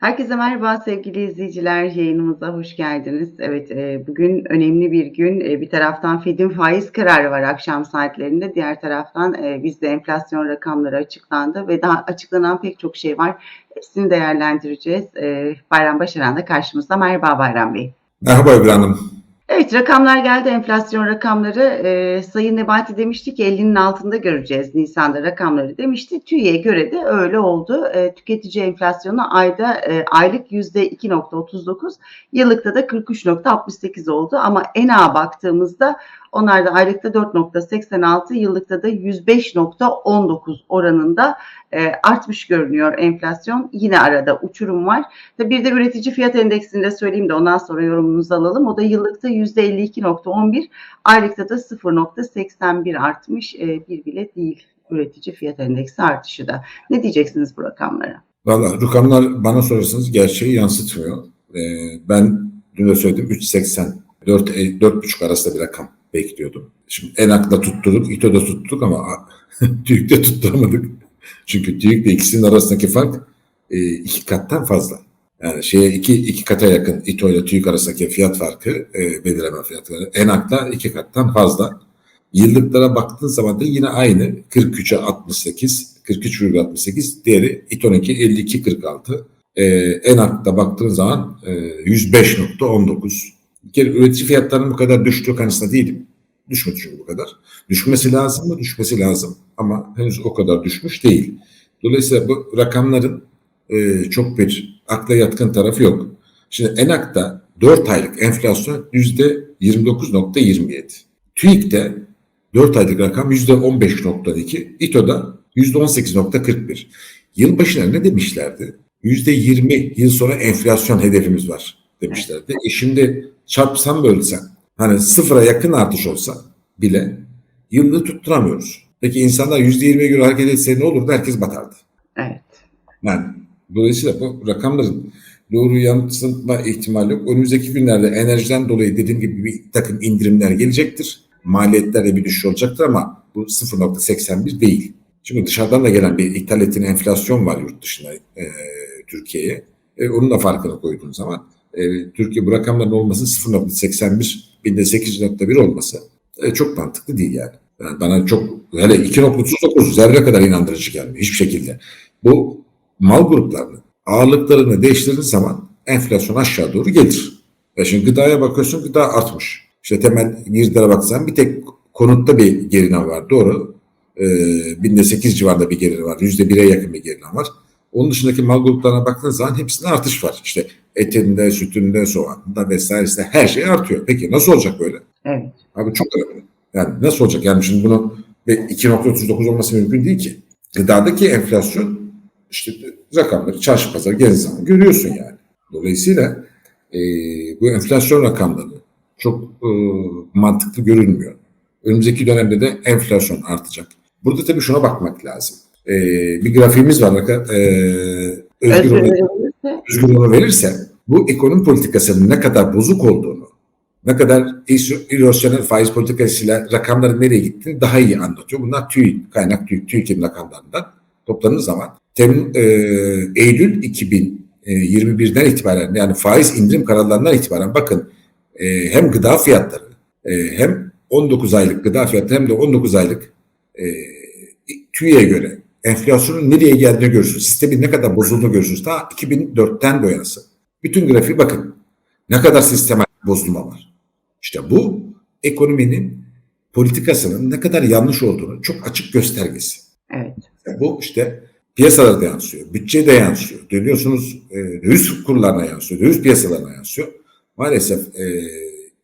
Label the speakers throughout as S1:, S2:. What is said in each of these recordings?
S1: Herkese merhaba sevgili izleyiciler, yayınımıza hoş geldiniz. Evet, eee, bugün önemli bir gün. Eee, bir taraftan Fed'in faiz kararı var akşam saatlerinde. Diğer taraftan, eee, bizde enflasyon rakamları açıklandı ve daha açıklanan pek çok şey var. Hepsini değerlendireceğiz. Bayram Başaran da karşımızda. Merhaba Bayram Bey.
S2: Merhaba Ebru Hanım.
S1: Evet, rakamlar geldi, enflasyon rakamları. Eee, Sayın Nebati demişti ki 50'nin altında göreceğiz Nisan'da rakamları demişti. TÜİ'ye göre de öyle oldu. Eee, tüketici enflasyonu ayda eee, aylık %2.39, yıllıkta da 43.68 oldu. Ama ENA baktığımızda onlar da aylıkta 4.86, yıllıkta da 105.19 oranında eee, artmış görünüyor enflasyon. Yine arada uçurum var. Bir de üretici fiyat endeksini de söyleyeyim de ondan sonra yorumunuzu alalım. O da yıllıkta %52.11, aylıkta da 0.81 artmış. Eee, bir bile değil üretici fiyat endeksi artışı da. Ne diyeceksiniz bu rakamlara?
S2: Valla rakamlar bana sorarsanız gerçeği yansıtmıyor. Ee, ben dün de söyledim 3.80, 4, 4.5 arasında bir rakam bekliyordum. Şimdi Enak'la tutturduk, İTO'da tuttuk ama TÜİK'te tutturamadık. Çünkü TÜİK'le ikisinin arasındaki fark e, iki kattan fazla. Yani şeye iki, iki kata yakın İTO ile TÜİK arasındaki fiyat farkı, e, belirleme fiyatları. Enak'ta iki kattan fazla. Yıllıklara baktığın zaman da yine aynı 43'e 68, 43,68, diğeri İTO'nunki 52,46. Ee, Enak'ta baktığın zaman e, 105,19. Bir kere üretici fiyatlarının bu kadar düştüğü kanısında değilim. Düşmedi çünkü bu kadar. Düşmesi lazım mı? Düşmesi lazım. Ama henüz o kadar düşmüş değil. Dolayısıyla bu rakamların e, çok bir akla yatkın tarafı yok. Şimdi Enak'ta 4 aylık enflasyon %29.27. TÜİK'te 4 aylık rakam %15.2, İTO'da %18.41. Yılbaşına ne demişlerdi? %20 yıl sonra enflasyon hedefimiz var demişlerdi. E şimdi çarpsam bölsem hani sıfıra yakın artış olsa bile yıllığı tutturamıyoruz. Peki insanlar %20'ye göre hareket etse ne olurdu? Herkes batardı.
S1: Evet.
S2: Yani dolayısıyla bu rakamların doğru yansıtma ihtimali yok. Önümüzdeki günlerde enerjiden dolayı dediğim gibi bir takım indirimler gelecektir. Maliyetlerde bir düşüş olacaktır ama bu 0.81 değil. Çünkü dışarıdan da gelen bir ithal ettiğin enflasyon var yurt dışına e, Türkiye'ye. E, onun da farkını koyduğun zaman e, Türkiye bu rakamların olması 0.81 binde 8.1 olması e, çok mantıklı değil yani. yani bana çok hele 2.39 zerre kadar inandırıcı gelmiyor hiçbir şekilde. Bu mal gruplarını ağırlıklarını değiştirdiğin zaman enflasyon aşağı doğru gelir. E şimdi gıdaya bakıyorsun gıda artmış. İşte temel girdilere baksan bir tek konutta bir gerilim var. Doğru. E, binde 8 civarında bir gerilim var. Yüzde bire yakın bir gerilim var. Onun dışındaki mal gruplarına baktığın zaman hepsinde artış var. İşte etinde, sütünde, soğanında vesairesi her şey artıyor. Peki nasıl olacak böyle?
S1: Evet.
S2: Abi çok önemli. Yani nasıl olacak? Yani şimdi bunu 2.39 olması mümkün değil ki. Gıdadaki enflasyon işte rakamları çarşı pazar gez zaman görüyorsun yani. Dolayısıyla e, bu enflasyon rakamları çok e, mantıklı görünmüyor. Önümüzdeki dönemde de enflasyon artacak. Burada tabii şuna bakmak lazım. E, bir grafiğimiz var. E, Özgür, Özgür onu verirse bu ekonomi politikasının ne kadar bozuk olduğunu, ne kadar irrasyonel faiz politikasıyla rakamların nereye gittiğini daha iyi anlatıyor. Bunlar TÜİK, kaynak TÜİK, TÜİK'in rakamlarından toplandığı zaman Tem, e, Eylül 2021'den itibaren yani faiz indirim kararlarından itibaren bakın e, hem gıda fiyatları e, hem 19 aylık gıda fiyatları hem de 19 aylık e, TÜİ'ye göre enflasyonun nereye geldiğini görürsünüz. Sistemin ne kadar bozulduğunu görürsünüz. Ta 2004'ten bu yanası. Bütün grafiği bakın. Ne kadar sistemel bozulma var. İşte bu ekonominin politikasının ne kadar yanlış olduğunu çok açık göstergesi.
S1: Evet.
S2: Yani bu işte piyasalarda yansıyor, bütçeye de yansıyor. Dönüyorsunuz e, döviz kurlarına yansıyor, döviz piyasalarına yansıyor. Maalesef e,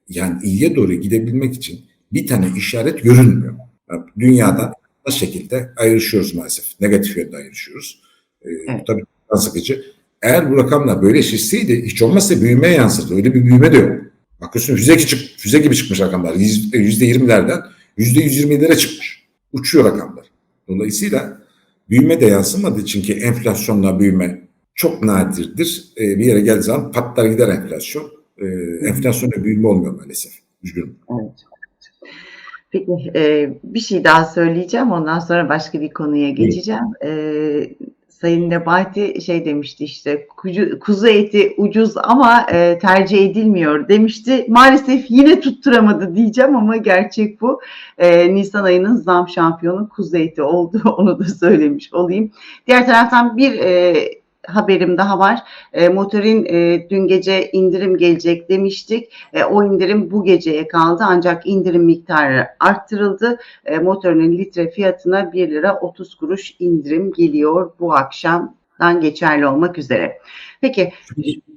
S2: yani iyiye doğru gidebilmek için bir tane işaret görünmüyor. Yani dünyada nasıl şekilde ayrışıyoruz maalesef. Negatif yönde ayrışıyoruz. E, evet. Tabii sıkıcı. Eğer bu rakamlar böyle şişseydi hiç olmazsa büyümeye yansırdı. Öyle bir büyüme de yok. Bakıyorsun füze, çık, füze gibi çıkmış rakamlar. Yüzde yirmilerden yüzde yüz yirmilere çıkmış. Uçuyor rakamlar. Dolayısıyla büyüme de yansımadığı için ki enflasyonla büyüme çok nadirdir. E, bir yere geldiği zaman patlar gider enflasyon. E, enflasyonla büyüme olmuyor maalesef. Üzgünüm.
S1: Evet. Peki e, bir şey daha söyleyeceğim ondan sonra başka bir konuya geçeceğim. E, Sayın Nebati şey demişti işte kuzu, kuzu eti ucuz ama e, tercih edilmiyor demişti. Maalesef yine tutturamadı diyeceğim ama gerçek bu. E, Nisan ayının zam şampiyonu kuzu eti oldu onu da söylemiş olayım. Diğer taraftan bir e, haberim daha var. E, motorin e, dün gece indirim gelecek demiştik. E, o indirim bu geceye kaldı ancak indirim miktarı arttırıldı. E, motorinin litre fiyatına 1 lira 30 kuruş indirim geliyor bu akşamdan geçerli olmak üzere. Peki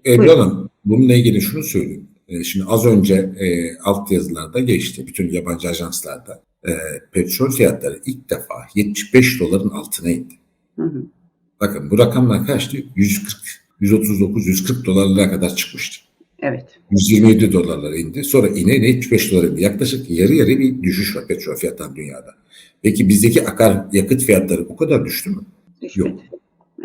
S2: Ebru Hanım bununla ilgili şunu söyleyeyim. E, Şimdi az önce e, alt yazılarda geçti. Bütün yabancı ajanslarda. E, petrol fiyatları ilk defa 75 doların altına indi.
S1: hı hı,
S2: Bakın bu rakamlar kaçtı? 140, 139, 140 dolarlara kadar çıkmıştı.
S1: evet
S2: 127 dolarlara indi. Sonra ine ine 75 dolara indi. Yaklaşık yarı yarı bir düşüş var petrol fiyatları dünyada. Peki bizdeki akaryakıt fiyatları o kadar düştü mü?
S1: düşmedi.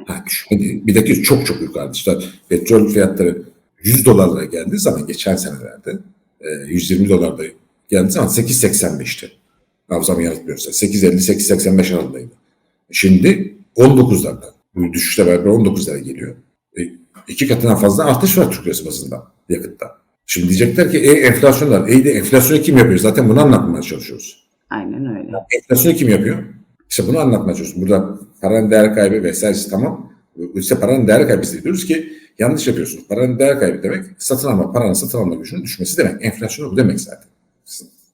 S2: Ha, düşmedi. Bir dakika çok çok yukarıda. İşte petrol fiyatları 100 dolarlara geldiği zaman geçen senelerde e, 120 dolarda geldiği zaman 8.85'ti. Hafızamı yanıltmıyorsa. 8.50-8.85 aralığındaydı. Şimdi 19'larda. Bu düşüşle beraber 19'lara geliyor. E, iki katından fazla artış var Türk lirası bazında yakıtta. Şimdi diyecekler ki e, enflasyon var. E de enflasyonu kim yapıyor? Zaten bunu anlatmaya çalışıyoruz.
S1: Aynen öyle.
S2: Enflasyonu kim yapıyor? İşte bunu anlatmaya çalışıyoruz. Burada paranın değer kaybı vesairesi tamam. İşte paranın değer kaybı diyoruz ki yanlış yapıyorsunuz. Paranın değer kaybı demek satın alma, paranın satın alma gücünün düşmesi demek. Enflasyon bu demek zaten.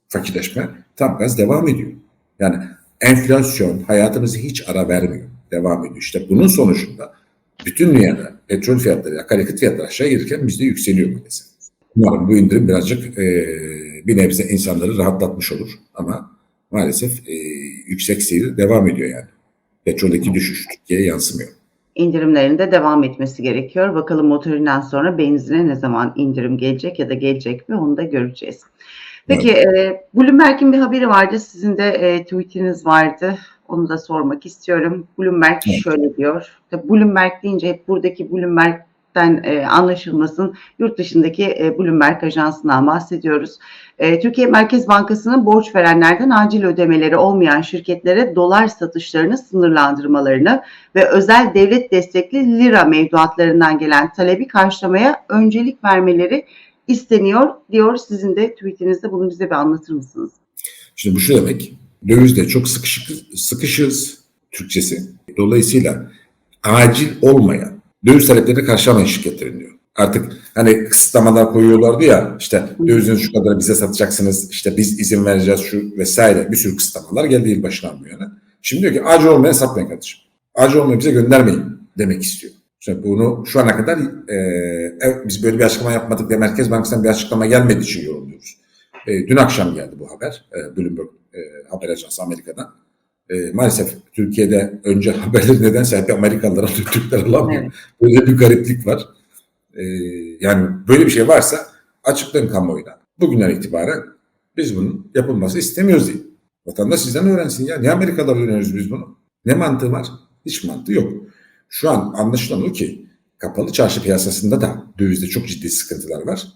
S2: Fakirleşme tam gaz devam ediyor. Yani enflasyon hayatımızı hiç ara vermiyor. Devam ediyor. İşte bunun sonucunda bütün dünyada petrol fiyatları, akaryakıt fiyatları aşağı gelirken bizde yükseliyor maalesef. Umarım bu indirim birazcık e, bir nebze insanları rahatlatmış olur. Ama maalesef e, yüksek seyir devam ediyor yani. Petroldeki düşüş Türkiye'ye yansımıyor.
S1: indirimlerinde devam etmesi gerekiyor. Bakalım motorinden sonra benzine ne zaman indirim gelecek ya da gelecek mi onu da göreceğiz. Peki e, Bloomberg'in bir haberi vardı. Sizin de e, tweetiniz vardı. Onu da sormak istiyorum. Bloomberg
S2: Evet.
S1: şöyle diyor. Bloomberg deyince hep buradaki Bloomberg'den e, anlaşılmasın. Yurt dışındaki e, Bloomberg ajansından bahsediyoruz. E, Türkiye Merkez Bankası'nın borç verenlerden acil ödemeleri olmayan şirketlere dolar satışlarını sınırlandırmalarını ve özel devlet destekli lira mevduatlarından gelen talebi karşılamaya öncelik vermeleri isteniyor diyor. Sizin de tweetinizde bunu bize bir anlatır mısınız?
S2: Şimdi bu şu demek, dövizde çok sıkışık, sıkışığız Türkçesi. Dolayısıyla acil olmayan döviz taleplerini karşılamayan şirketlerin diyor. Artık hani kısıtlamalar koyuyorlardı ya işte dövizin şu kadarı bize satacaksınız işte biz izin vereceğiz şu vesaire bir sürü kısıtlamalar geldi yıl başından bu yana. Şimdi diyor ki acil olmayan satmayın kardeşim. Acil olmayan bize göndermeyin demek istiyor. İşte bunu şu ana kadar e, biz böyle bir açıklama yapmadık ve Merkez Bankası'ndan bir açıklama gelmediği için yorumluyoruz. E, dün akşam geldi bu haber. E, Bloomberg e, haber ajansı Amerika'dan. E, maalesef Türkiye'de önce haberleri nedense hep Amerikalılar alıyor, Türkler alamıyor.
S1: Evet.
S2: Böyle bir gariplik var. E, yani böyle bir şey varsa açıklayın kamuoyuna. Bugünden itibaren biz bunun yapılması istemiyoruz diye. Vatandaş sizden öğrensin ya. Ne Amerikalılar öğreniyoruz biz bunu? Ne mantığı var? Hiç mantığı yok. Şu an anlaşılan o ki kapalı çarşı piyasasında da dövizde çok ciddi sıkıntılar var.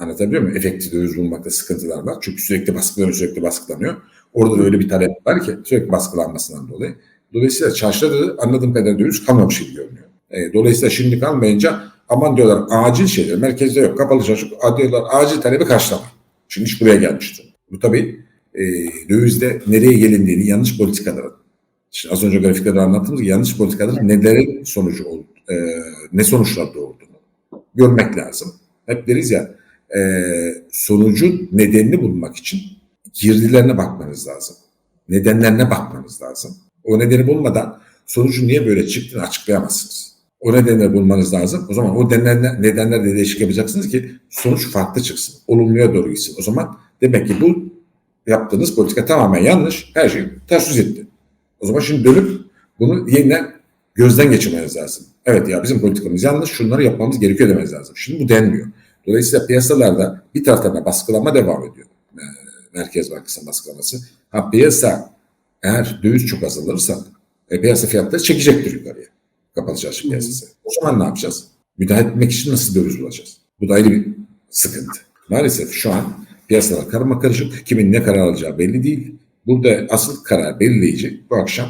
S2: Anlatabiliyor muyum? Efektif döviz bulmakta sıkıntılar var. Çünkü sürekli baskılanıyor, sürekli baskılanıyor. Orada da öyle bir talep var ki sürekli baskılanmasından dolayı. Dolayısıyla çarşıda da anladığım kadarıyla döviz kalmamış gibi görünüyor. E, dolayısıyla şimdi kalmayınca aman diyorlar acil şeyler merkezde yok. Kapalı çarşı diyorlar acil talebi karşılama. Şimdi iş buraya gelmiştir. Bu tabii e, dövizde nereye gelindiğini yanlış politikaların Şimdi az önce grafiklerde anlattığımız yanlış politikaların nelerin sonucu oldu, e, ne sonuçlar doğurduğunu görmek lazım. Hep deriz ya e, sonucun nedenini bulmak için girdilerine bakmanız lazım. Nedenlerine bakmanız lazım. O nedeni bulmadan sonucun niye böyle çıktığını açıklayamazsınız. O nedenleri bulmanız lazım. O zaman o nedenler, nedenlerde değişik yapacaksınız ki sonuç farklı çıksın. Olumluya doğru gitsin. O zaman demek ki bu yaptığınız politika tamamen yanlış. Her şey ters yüz etti. O zaman şimdi dönüp bunu yeniden gözden geçirmeniz lazım. Evet ya bizim politikamız yanlış, şunları yapmamız gerekiyor demeniz lazım. Şimdi bu denmiyor. Dolayısıyla piyasalarda bir taraftan da baskılama devam ediyor. Ee, Merkez Bankası'nın baskılaması. Ha piyasa eğer döviz çok azalırsa e, piyasa fiyatları çekecektir yukarıya. Kapalı çarşı piyasası. O zaman ne yapacağız? Müdahale etmek için nasıl döviz bulacağız? Bu da ayrı bir sıkıntı. Maalesef şu an piyasalar karma karışık. Kimin ne karar alacağı belli değil. Burada asıl karar belirleyici bu akşam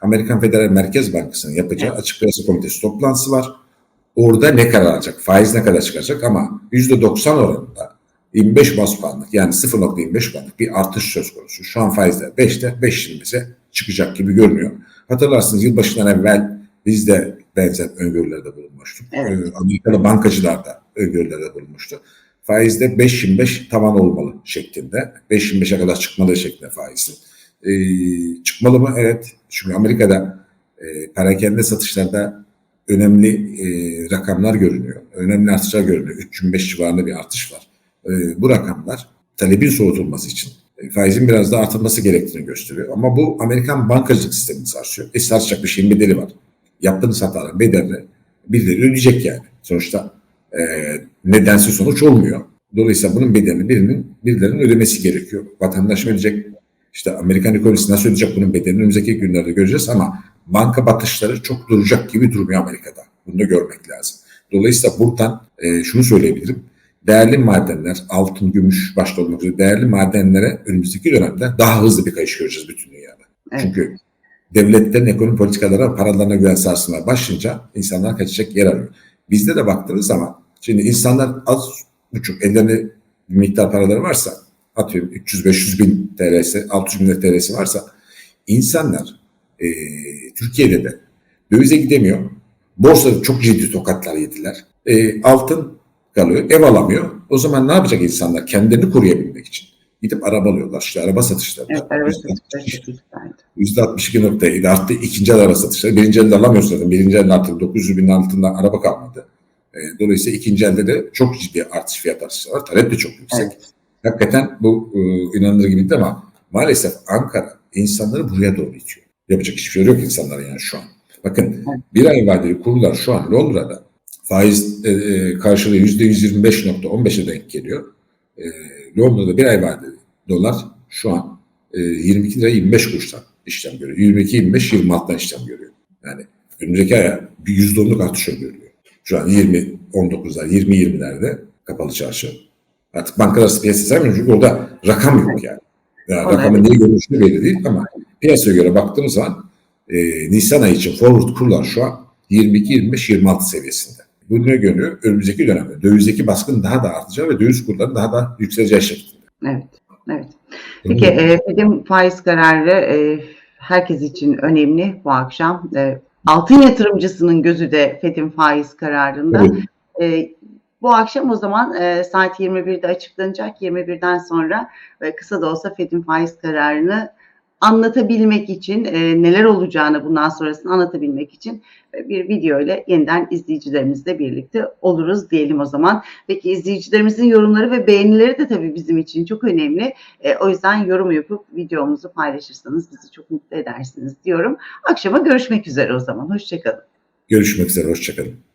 S2: Amerikan Federal Merkez Bankası'nın yapacağı açık piyasa komitesi toplantısı var. Orada ne karar alacak? Faiz ne kadar çıkacak? Ama %90 oranında 25 bas puanlık yani 0.25 puanlık bir artış söz konusu. Şu an faizler 5'te 5.25'e çıkacak gibi görünüyor. Hatırlarsınız yılbaşından evvel biz de benzer öngörülerde bulunmuştuk.
S1: Evet.
S2: Ee, Amerikalı bankacılar da öngörülerde bulunmuştu. Faizde 5.25 tavan olmalı şeklinde. 5.25'e kadar çıkmalı şeklinde faizin. Ee, çıkmalı mı? Evet. Çünkü Amerika'da e, perakende satışlarda önemli e, rakamlar görünüyor. Önemli artışlar görünüyor. 3005 civarında bir artış var. E, bu rakamlar talebin soğutulması için e, faizin biraz daha artırılması gerektiğini gösteriyor. Ama bu Amerikan bankacılık sistemini sarsıyor. E sarsacak bir şeyin bedeli var. Yaptığınız hataların bedelini birileri ödeyecek yani. Sonuçta e, nedensiz sonuç olmuyor. Dolayısıyla bunun bedelini birinin birilerinin ödemesi gerekiyor. Vatandaş mı ödeyecek? İşte Amerikan ekonomisi nasıl ödeyecek bunun bedelini önümüzdeki günlerde göreceğiz ama banka batışları çok duracak gibi durmuyor Amerika'da. Bunu da görmek lazım. Dolayısıyla buradan e, şunu söyleyebilirim. Değerli madenler, altın, gümüş başta olmak üzere değerli madenlere önümüzdeki dönemde daha hızlı bir kayış göreceğiz bütün dünyada.
S1: Evet.
S2: Çünkü devletlerin ekonomi politikalara, paralarına güven sarsılmaya başlayınca insanlar kaçacak yer arıyor. Bizde de baktığınız zaman şimdi insanlar az buçuk ellerinde bir miktar paraları varsa atıyorum 300-500 bin TL'si, 600 bin TL'si varsa insanlar e, Türkiye'de de dövize gidemiyor. Borsada çok ciddi tokatlar yediler. E, altın kalıyor, ev alamıyor. O zaman ne yapacak insanlar kendilerini koruyabilmek için? Gidip araba alıyorlar. İşte araba satışları.
S1: Evet, araba satışları
S2: altmış-
S1: çok yükseldi.
S2: %62.7 arttı. İkinci el araba satışları. Birinci elde alamıyorsun zaten. Birinci elde artık 900 binin altında araba kalmadı. E, dolayısıyla ikinci elde de çok ciddi artış fiyat artışı var. Talep de çok yüksek.
S1: Evet.
S2: Hakikaten bu e, inanılır gibi değil ama maalesef Ankara insanları buraya doğru itiyor. Yapacak hiçbir şey yok insanlara yani şu an. Bakın bir ay vadeli kurlar şu an Londra'da faiz e, e, karşılığı %125.15'e denk geliyor. E, Londra'da bir ay vadeli dolar şu an e, 22 lira 25 kuruştan işlem görüyor. 22 25 26'dan işlem görüyor. Yani önümüzdeki aya bir %10'luk artış öngörülüyor. Şu an 20 19'lar 20 20'lerde kapalı çarşı. Artık bankalar piyasa saymıyorum çünkü orada rakam yok yani. yani rakamın neye görünüşü belli değil ama piyasaya göre baktığımız zaman e, Nisan ayı için forward kurlar şu an 22 25 26 seviyesinde. Bu ne görünüyor? Önümüzdeki dönemde dövizdeki baskının daha da artacağı ve döviz kurlarının daha da yükseleceği şeklinde.
S1: Evet. Evet. Peki e, Fed'in faiz kararı e, herkes için önemli bu akşam. E, altın yatırımcısının gözü de Fed'in faiz kararında.
S2: Evet.
S1: E, bu akşam o zaman e, saat 21'de açıklanacak. 21'den sonra e, kısa da olsa Fed'in faiz kararını anlatabilmek için e, neler olacağını bundan sonrasını anlatabilmek için e, bir video ile yeniden izleyicilerimizle birlikte oluruz diyelim o zaman. Peki izleyicilerimizin yorumları ve beğenileri de tabii bizim için çok önemli. E, o yüzden yorum yapıp videomuzu paylaşırsanız bizi çok mutlu edersiniz diyorum. Akşama görüşmek üzere o zaman. Hoşçakalın.
S2: Görüşmek üzere, hoşçakalın.